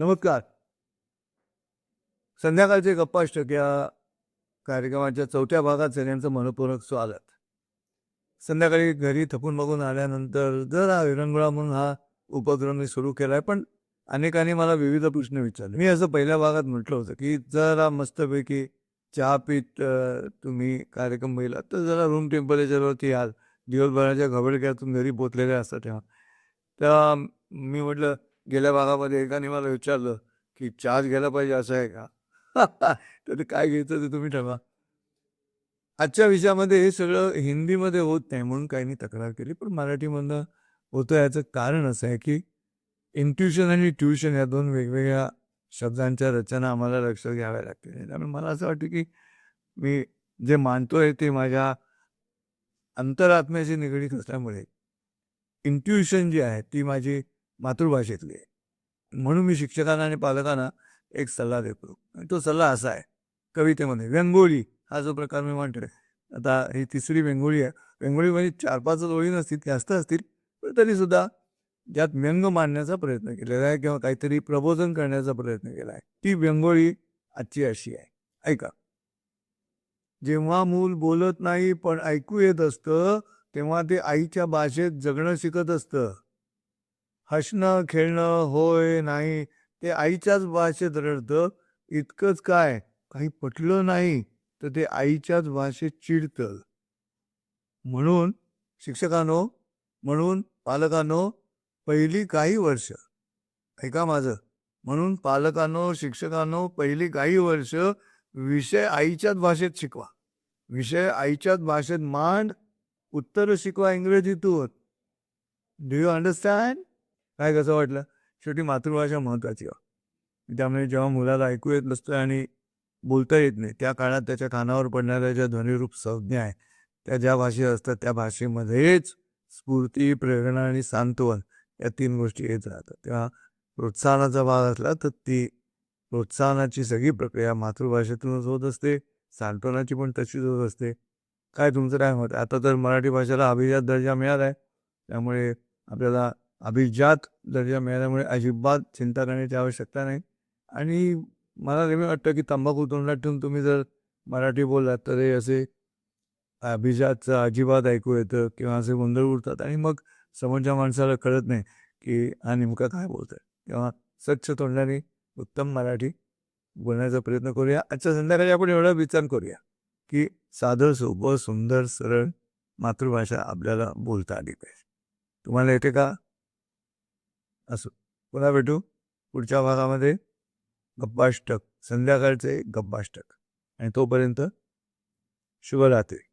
नमस्कार. संध्याकाळचे गप्पाष्टक या कार्यक्रमाच्या चौथ्या भागात सगळ्यांचं मनपूर्वक स्वागत. संध्याकाळी घरी थकून बघून आल्यानंतर जरा विरंगुळा म्हणून हा उपक्रम मी सुरू केला आहे पण अनेकांनी मला विविध प्रश्न विचारले. मी असं पहिल्या भागात म्हटलं होतं की जरा मस्तपैकी चहा पीत तुम्ही कार्यक्रम बघितला तर जरा रूम टेम्परेचरवरती याल. दिवसभराच्या घबडक्यातून घरी पोचलेल्या असतात तेव्हा. तेव्हा मी म्हटलं गेल्या भागामध्ये एकाने मला विचारलं की चार्ज घ्यायला पाहिजे असं आहे का? तर ते काय घ्यायचं ते तुम्ही ठरवा. आजच्या विषयामध्ये हे सगळं हिंदीमध्ये होत नाही म्हणून काहींनी तक्रार केली पण मराठीमधनं होतं याचं कारण असं आहे की इंट्युशन आणि ट्युशन या दोन वेगवेगळ्या शब्दांच्या रचना आम्हाला लक्ष घ्याव्या लागतील. त्यामुळे मला असं वाटतं की मी जे मानतोय ते माझ्या अंतरात्म्याशी निगडीत असल्यामुळे इंट्युशन जी आहे ती माझी मातृभाषेतली. आहे म्हणून मी शिक्षकांना आणि पालकांना एक सल्ला देतो. तो सल्ला असा आहे. कवितेमध्ये व्यंगोळी हा जो प्रकार मी म्हणतोय. आता ही तिसरी व्यंगोळी आहे. व्यंगोळीमध्ये चार पाच ओळी नसतील जास्त असतील पण तरीसुद्धा ज्यात व्यंग मांडण्याचा प्रयत्न केलेला आहे किंवा काहीतरी प्रबोधन करण्याचा प्रयत्न केला आहे. ती व्यंगोळी आजची अशी आहे. ऐका. जेव्हा मूल बोलत नाही पण ऐकू येत असतं तेव्हा ते आईच्या भाषेत जगणं शिकत असतं. हसणं खेळणं होय नाही ते आईच्याच भाषेत रडतं. इतकंच काय? काही पटलं नाही तर ते आईच्याच भाषेत चिडतं. म्हणून शिक्षकांनो म्हणून पालकांनो पहिली काही वर्ष ऐका माझं म्हणून पालकांनो शिक्षकांनो पहिली काही वर्ष विषय आईच्याच भाषेत शिकवा. विषय आईच्याच भाषेत मांड उत्तर शिकवा इंग्रजीतून. डू यू अंडरस्टँड काय कसं वाटलं? शेवटी मातृभाषा महत्त्वाची आहे. त्यामुळे जेव्हा मुलाला ऐकू येत नसतं आणि बोलता येत नाही त्या काळात त्याच्या कानावर पडणाऱ्या ज्या ध्वनिरूप संज्ञा आहे त्या ज्या भाषेत असतात त्या भाषेमध्येच स्फूर्ती प्रेरणा आणि सांत्वन या तीन गोष्टी येत राहतात. तेव्हा प्रोत्साहनाचा भाग असला तर ती प्रोत्साहनाची सगळी प्रक्रिया मातृभाषेतूनच होत असते सांत्वनाची पण तशीच होत असते. काय तुमचं काय मत? आहे? आता तर मराठी भाषेला अभिजात दर्जा मिळाला आहे. त्यामुळे आपल्याला अभिजात दर्जा मिळाल्यामुळे अजिबात चिंता करण्याची आवश्यकता नाही. आणि मला नेहमी वाटतं की तंबाखू तोंडात ठेवून तुम्ही जर मराठी बोललात तर हे असे अभिजातचं अजिबात ऐकू येतं किंवा असे गोंधळ उडतात आणि मग समोरच्या माणसाला कळत नाही की हा नेमका काय बोलत आहे तेव्हा स्वच्छ तोंडाने उत्तम मराठी बोलण्याचा प्रयत्न करूया. आजच्या संध्याकाळी आपण एवढा विचार करूया की साधं सोपं सुंदर सरळ मातृभाषा आपल्याला बोलता आली पाहिजे. तुम्हाला येते का? असो. पुन्हा भेटू पुढच्या भागामध्ये. गप्पाष्टक. संध्याकाळचे गप्पाष्टक. आणि तोपर्यंत शुभरात्री.